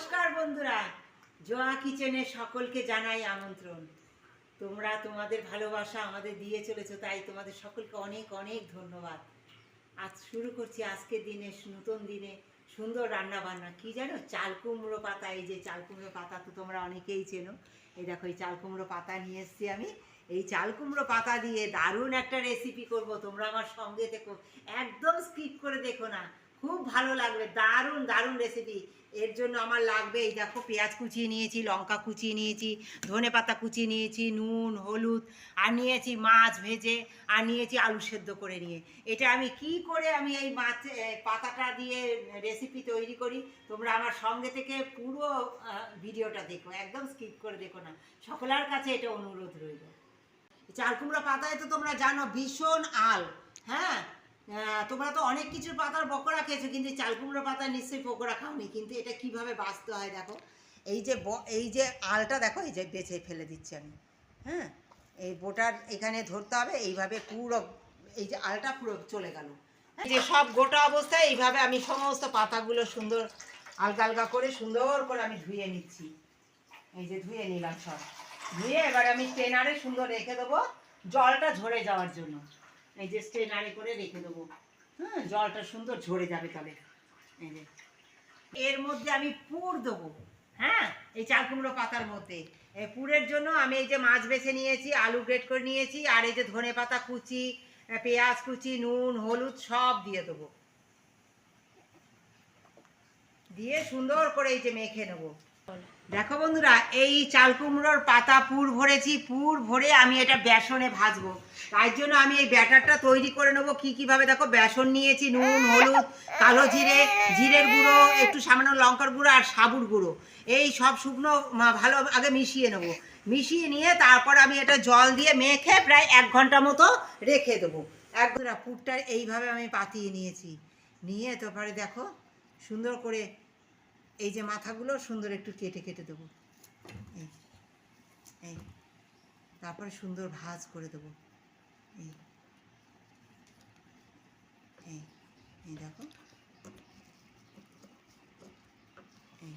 নমস্কার বন্ধুরা। জোয়া কিচেনে সকলকে জানাই আমন্ত্রণ। তোমরা তোমাদের ভালোবাসা আমাদের দিয়ে চলেছো, তাই তোমাদের সকলকে অনেক অনেক ধন্যবাদ। আজ শুরু করছি আজকের দিনে, নতুন দিনে সুন্দর রান্না বান্না কি জানো? চাল কুমড়ো পাতা, এই যে চাল কুমড়ো পাতা তো তোমরা অনেকেই চেনো। এই দেখো, এই চাল কুমড়ো পাতা নিয়ে এসেছি আমি। এই চাল কুমড়ো পাতা দিয়ে দারুণ একটা রেসিপি করব। তোমরা আমার সঙ্গে দেখো একদম স্কিপ করে দেখো না। খুব ভালো লাগবে, দারুণ দারুণ রেসিপি এর জন্য আমার লাগবে এই দেখো পেঁয়াজ কুচিয়ে নিয়েছি, লঙ্কা কুচিয়ে নিয়েছি, ধনে পাতা কুচিয়ে নিয়েছি, নুন, হলুদ, আর নিয়েছি মাছ ভেজে, আর নিয়েছি আলু সেদ্ধ করে নিয়ে। এটা আমি কি করে আমি এই মাছ পাতাটা দিয়ে রেসিপি তৈরি করি? তোমরা আমার সঙ্গে থেকে পুরো ভিডিওটা দেখো, একদম স্কিপ করে দেখো না। সকলের কাছে এটা অনুরোধ রইল। চাল কুমড়া পাতায় তো তোমরা জানো ভীষণ আল হ্যাঁ? তোমরা তো অনেক কিছুর পাতার পকোড়া খেয়েছো, কিন্তু চাল কুমড়ো পাতা নিশ্চয়ই পকোড়া খাওনি, কিন্তু এটা কীভাবে বাঁচতে হয় দেখো? এই যে এই যে আলটা দেখো, এই যে বেছে ফেলে দিচ্ছি আমি হ্যাঁ? এই বোটার এখানে ধরতে হবে, এইভাবে পুরো, এই যে আলটা পুরো চলে গেল। যে সব গোটা অবস্থায় এইভাবে আমি সমস্ত পাতাগুলো সুন্দর আলগা আলগা করে, সুন্দর করে আমি ধুয়ে নিচ্ছি। এই যে ধুয়ে নিলাম সব। ধুয়ে এবার আমি স্টেনারে সুন্দর রেখে দেবো, জলটা ঝরে যাওয়ার জন্য। এই যে স্টেনারে করে রেখে দেবো। হ্যাঁ জলটা সুন্দর ঝরে যাবে তবে এই যে। এর মধ্যে আমি পুর দেবো। হ্যাঁ এই চাল কুমড়ো পাতার মধ্যে। পুরের জন্য আমি এই যে মাছ বেছে নিয়েছি, আলু গ্রেট করে নিয়েছি, আর এই যে ধনে পাতা কুচি পেঁয়াজ কুচি, নুন, হলুদ সব দিয়ে দেবো। দিয়ে সুন্দর করে এই যে মেখে নেব। দেখো বন্ধুরা, এই চাল কুমড়োর পাতা পুর ভরেছি, পুর ভরে আমি এটা বেসনে ভাজবো। তাই জন্য আমি এই ব্যাটারটা তৈরি করে নেব। কি কীভাবে? দেখো, বেসন নিয়েছি, নুন, হলুদ, কালো জিরে, জিরের গুঁড়ো, একটু সামান্য লঙ্কার গুঁড়ো আর সাবুর গুঁড়ো। এই সব শুকনো ভালো আগে মিশিয়ে নেব। মিশিয়ে নিয়ে তারপর আমি এটা জল দিয়ে মেখে প্রায় এক ঘণ্টা মতো রেখে দেবো। এক পুরটা এইভাবে আমি পাতিয়ে নিয়েছি। নিয়ে তারপরে দেখো, সুন্দর করে এই যে মাথাগুলো সুন্দর একটু কেটে কেটে দেবো। এই এই, তারপরে সুন্দর ভাজ করে দেবো। এই এই এই দেখো। এই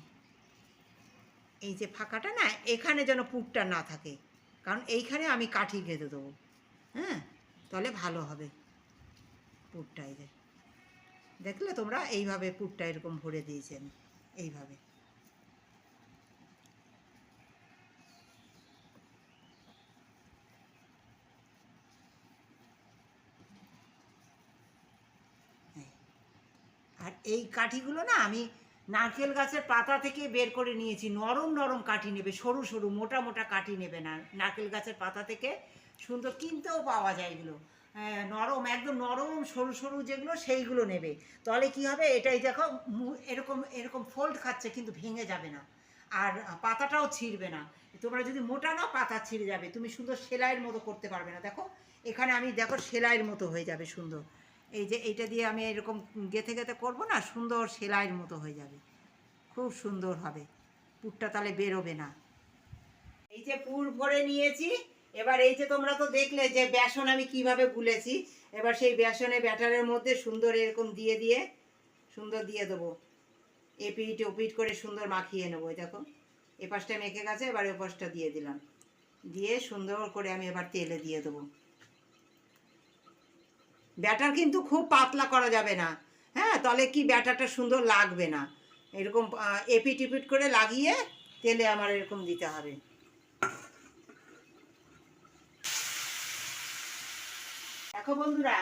এই যে ফাঁকাটা না, এখানে যেন পুকটা না থাকে। কারণ এইখানে আমি কাঠি গেঁথে দেবো। হ্যাঁ তাহলে ভালো হবে পুরটা এই যে। দেখলে তোমরা এইভাবে পুরটা এরকম ভরে দিয়েছি আমি। এইভাবে। এই। আর এই কাঠিগুলো না, আমি নারকেল গাছের পাতা থেকে বের করে নিয়েছি। নরম নরম কাঠি নেবে, সরু সরু, মোটা মোটা কাঠি নেবে না। নারকেল গাছের পাতা থেকে সুন্দর কিনতেও পাওয়া যায় এগুলো। নরম, একদম নরম, সরু সরু যেগুলো সেইগুলো নেবে। তাহলে কি হবে? এটাই দেখো এরকম এরকম ফোল্ড খাচ্ছে কিন্তু ভেঙে যাবে না। আর পাতাটাও ছিঁড়বে না। তোমরা যদি মোটা নাও, পাতা ছিঁড়ে যাবে। তুমি সুন্দর সেলাইয়ের মতো করতে পারবে না। দেখো, এখানে আমি দেখো সেলাইয়ের মতো হয়ে যাবে সুন্দর। এই যে এইটা দিয়ে আমি এরকম গেঁথে গেঁথে করব না, সুন্দর সেলাইয়ের মতো হয়ে যাবে। খুব সুন্দর হবে। পুরটা তাহলে বেরোবে না। এই যে পুর ভরে নিয়েছি এবার এই যে তোমরা তো দেখলে যে বেসন আমি কীভাবে গুলেছি, এবার সেই বেসনে ব্যাটারের মধ্যে সুন্দর এরকম দিয়ে দিয়ে, সুন্দর দিয়ে দেবো। এপিট ওপিট করে সুন্দর মাখিয়ে নেব দেখো। এ পাশটা মেখে গেছে, এবার এ পাশটা দিয়ে দিলাম। দিয়ে সুন্দর করে আমি এবার তেলে দিয়ে দেবো। ব্যাটার কিন্তু খুব পাতলা করা যাবে না। হ্যাঁ তাহলে কি ব্যাটারটা সুন্দর লাগবে না? এরকম এপিট ইপিট করে লাগিয়ে তেলে আমার এরকম দিতে হবে। দেখো বন্ধুরা,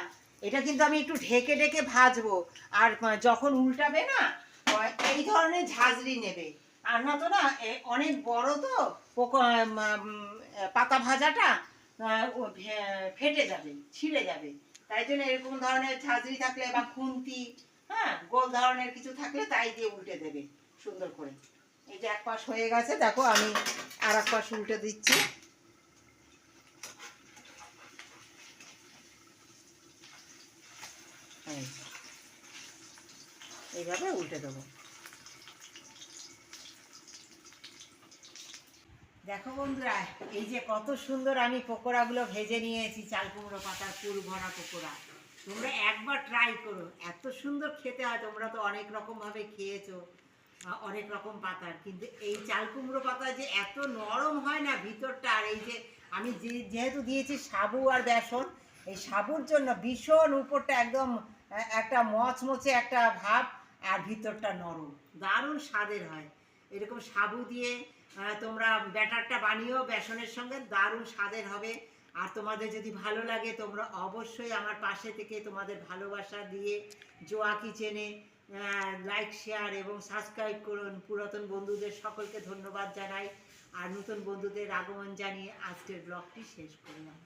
এটা কিন্তু আমি একটু ঢেকে ঢেকে ভাজবো। আর যখন উল্টাবে না এই ধরনের ঝাঁঝরি নেবে। আর না তো না অনেক বড় তো পাতা ভাজাটা ফেটে যাবে, ছিঁড়ে যাবে। তাই জন্য এরকম ধরনের ঝাঁঝরি থাকলে বা খুন্তি হ্যাঁ গোল ধরনের কিছু থাকলে তাই দিয়ে উল্টে দেবে, সুন্দর করে। এই যে এক পাশ হয়ে গেছে, দেখো আমি আর এক পাশ উল্টে দিচ্ছি এই যে। এইভাবে উল্টে দেবো। দেখো বন্ধুরা, এই যে কত সুন্দর আমি পকোড়াগুলো ভেজে নিয়েছি, চাল কুমড়ো পাতার পুর ভরা পকোড়া। তোমরা একবার ট্রাই করো। এত সুন্দর খেতে হয়, তোমরা তো অনেক রকম ভাবে খেয়েছো অনেক রকম পাতার। কিন্তু এই চাল কুমড়ো পাতা যে এত নরম হয় না ভিতরটা, আর এই যে আমি যেহেতু দিয়েছি সাবু আর বেসন, এই সাবুর জন্য ভীষণ উপরটা একদম একটা মচমচে একটা ভাব আর ভিতরটা নরম। দারুণ স্বাদের হয়। এরকম সাবু দিয়ে তোমরা ব্যাটারটা বানিয়েও বেসনের সঙ্গে দারুণ স্বাদের হবে। আর তোমাদের যদি ভালো লাগে, তোমরা অবশ্যই আমার পাশে থেকে তোমাদের ভালোবাসা দিয়ে জোয়া কিচেনে লাইক শেয়ার এবং সাবস্ক্রাইব করুন। পুরাতন বন্ধুদের সকলকে ধন্যবাদ জানাই। আর নতুন বন্ধুদের আগমন জানিয়ে আজকের ব্লগটি শেষ করলাম।